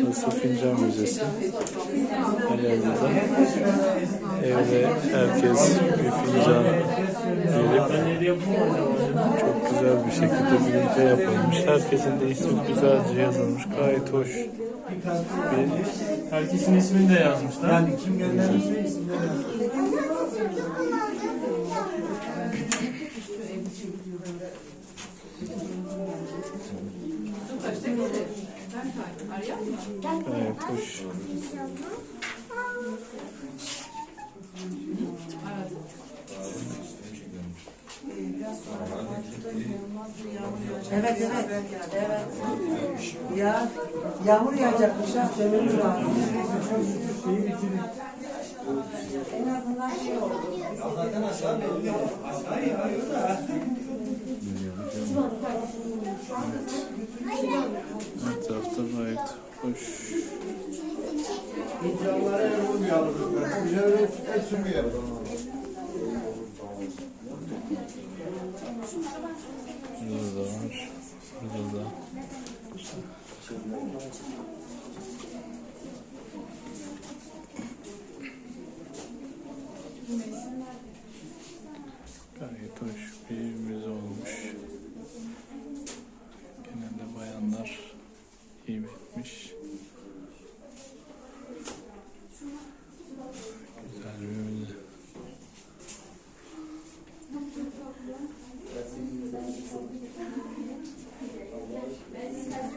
Burası Fincan Müzesi. Hayalde evde herkes bir fincan verip çok güzel bir şekilde birlikte yapılmış. Herkesin de ismi güzelce yazılmış. Gayet hoş. Bir Herkesin ismini de yazmışlar. Yani kim göndermişse gayet hoş. Evet evet. Evet. Ya yağmur yağacakmış ha. Demir var. En azından şey oldu. Etrafta gayet hoş. İnsanlara vurmayalım. Üzerine el sürmeyelim. Burada da var. Burada da. Gayet hoş bir müze olmuş. Genelde bayanlar iyi etmiş. Güzel bir müze.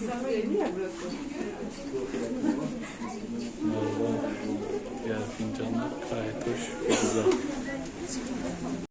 Güzel değil mi ya burası? Merhaba. Ya fincanlar gayet hoş. Güzel.